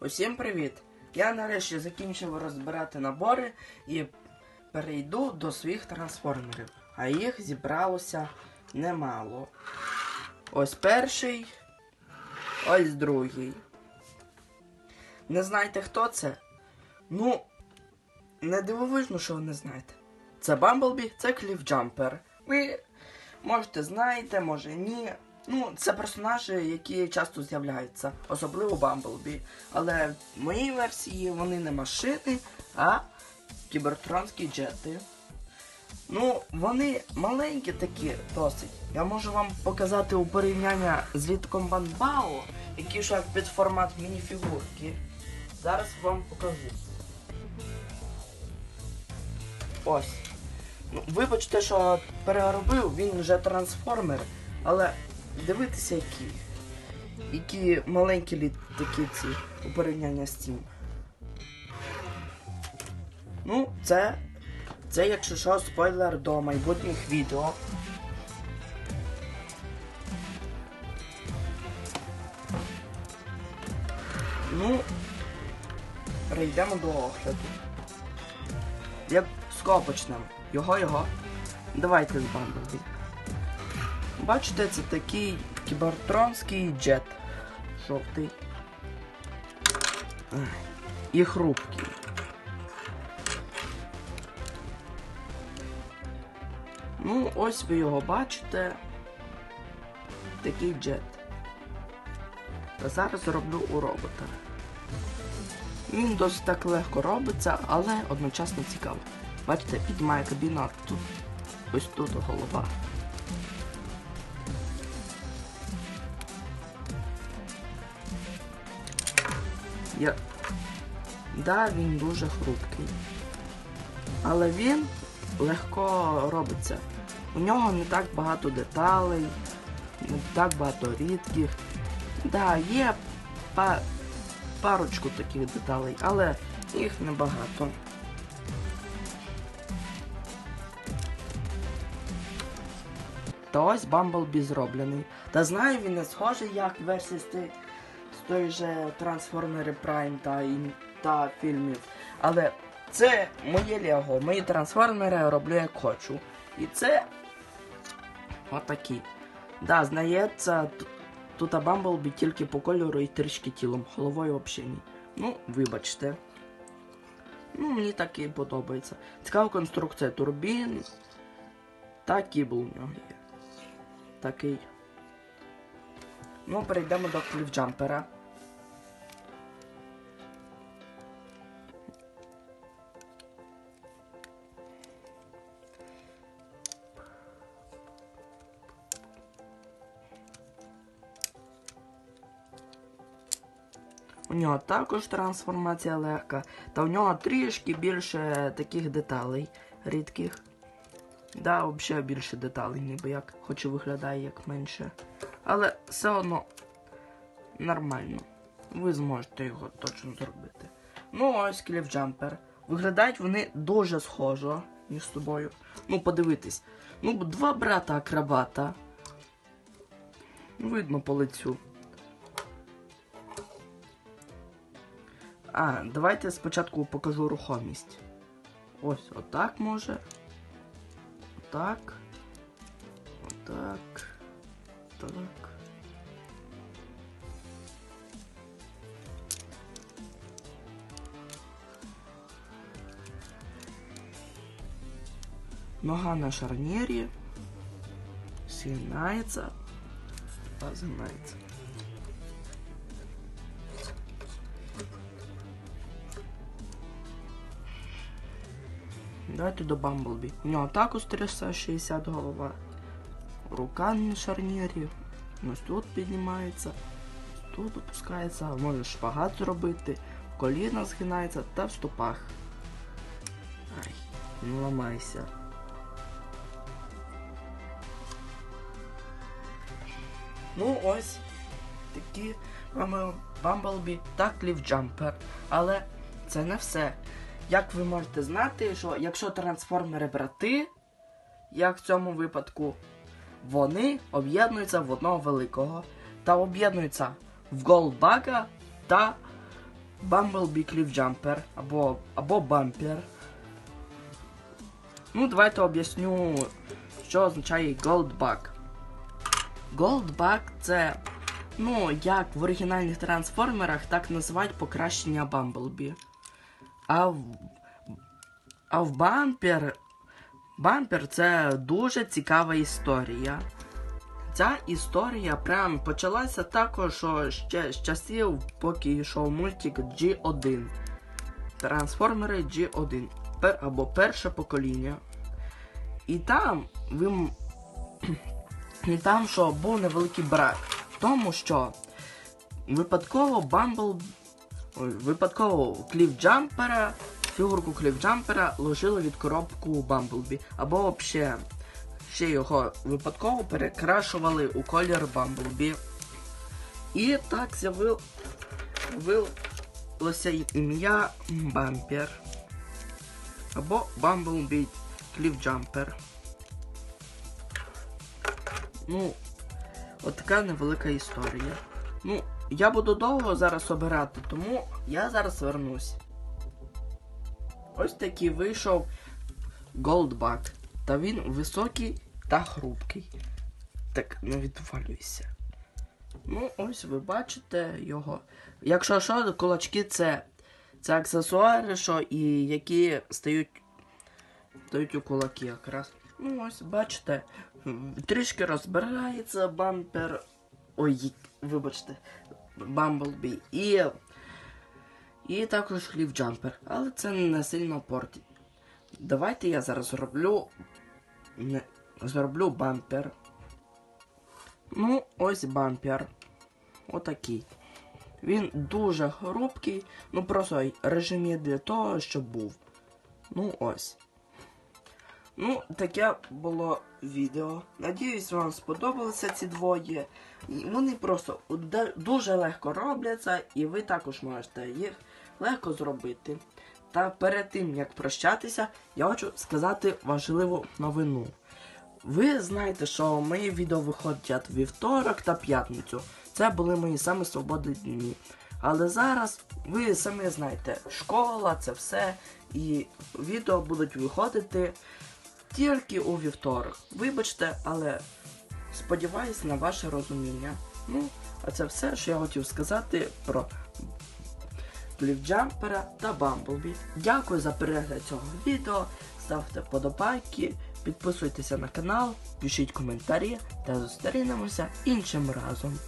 Усім привіт! Я нарешті закінчив розбирати набори і перейду до своїх трансформерів. А їх зібралося немало. Ось перший, ось другий. Не знаєте, хто це? Ну, не дивовижно, що ви не знаєте. Це Бамблбі, це Кліфджампер. Ви можете знаєте, може ні. Ну, це персонажі, які часто з'являються, особливо Бамблбі. Але в моїй версії вони не машини, а кібертронські джети. Ну, вони маленькі такі досить. Я можу вам показати у порівняння з літком Банбао, який ж під формат мініфігурки. Зараз вам покажу. Ось. Ну, вибачте, що переробив, він вже трансформер, але дивитися які. Які маленькі літаки ці у порівнянні з цим. Ну, це. Це, якщо що, спойлер до майбутніх відео. Ну, перейдемо до огляду. Як з почнемо? Його, його. Давайте з. Бачите, це такий кібертронський джет. Жовтий. І хрупкий. Ну, ось ви його бачите. Такий джет. Та зараз зроблю у робота. Він досить так легко робиться, але одночасно цікаво. Бачите, піднімає кабіну, а тут ось тут голова. Я... Да, він дуже хрупкий. Але він легко робиться. У нього не так багато деталей, не так багато рідких. Да, є па... парочку таких деталей, але їх небагато. Та ось Бамблбі зроблений. Та знаю, він не схожий як версії з, ти- з той же Трансформери Prime та, ін- фільмів. Але це моє Лего, мої трансформери роблю як хочу. І це отакі. Да, знається, тут Бамблбі тільки по кольору і трішки тілом, головою взагалі ні. Ну, вибачте. Ну, мені так і подобається. Цікава конструкція турбін. Та кібл у нього є. Такий. Ну, перейдемо до кліфджампера. У нього також трансформація легка, та у нього трішки більше таких деталей рідких. Да, взагалі більше деталей, ніби як, хоч і виглядає як менше. Але все одно нормально. Ви зможете його точно зробити. Ну, ось кліфджампер. Виглядають вони дуже схожо між собою. Ну, подивитись. Ну, два брата акробата. Видно по лицю. А, давайте спочатку покажу рухомість. Ось, отак може. Отак. Отак. Так. Нога на шарнірі. Згинається. Згинається. Давайте до Бамблбі. У нього також 360 голова. Рука на шарнірі. Ось тут піднімається. Тут опускається, може шпагат зробити, коліна згинається та в стопах. Ай, не ламайся. Ну ось такі Бамблбі та Кліфджампер. Але це не все. Як ви можете знати, що якщо трансформери брати, як в цьому випадку, вони об'єднуються в одного великого та об'єднуються в Голбага та Bumblebee Cliffjumper або, або Bumper. Ну, давайте об'ясню, що означає Goldbug. Goldbug це, ну, як в оригінальних трансформерах, так називають покращення Бамблбі. А в, а в Бампер. Бампер це дуже цікава історія. Ця історія прям почалася також ще з часів, поки йшов мультик G1. Трансформери G1. Пер, або перше покоління. І там ви. І там що був невеликий брак. Тому, що випадково Бамбл. Випадково кліфджампера, фігурку кліфджампера ложили від коробку Бамблбі. Або взагалі ще його випадково перекрашували у колір Бамблбі. І так з'явил- з'явилося ім'я Бампер. Або Бамблбі Кліфджампер. Ну, от така невелика історія. Ну, я буду довго зараз обирати, тому я зараз вернусь. Ось такий вийшов Голдбак. Та він високий та хрупкий. Так, не відвалюйся. Ну, ось ви бачите його. Якщо що, кулачки це, це аксесуари, що і які стають, стають у кулаки якраз. Ну, ось бачите, трішки розбирається бампер. Ой, вибачте, Бамблбі. І, і також хлів джампер. Але це не сильно портить. Давайте я зараз зроблю. Не, зроблю бампер. Ну, ось бампер. Отакий. Він дуже хрупкий, ну просто режим є для того, щоб був. Ну ось. Ну, таке було відео. Надіюсь, вам сподобалися ці двоє. Вони просто дуже легко робляться, і ви також можете їх легко зробити. Та перед тим як прощатися, я хочу сказати важливу новину. Ви знаєте, що мої відео виходять вівторок та п'ятницю. Це були мої самі свободні дні. Але зараз ви самі знаєте, школа, це все, і відео будуть виходити тільки у вівторок. Вибачте, але сподіваюсь на ваше розуміння. Ну, а це все, що я хотів сказати про Клівджампера та Бамблбі. Дякую за перегляд цього відео. Ставте подобайки, підписуйтеся на канал, пишіть коментарі та зустрінемося іншим разом.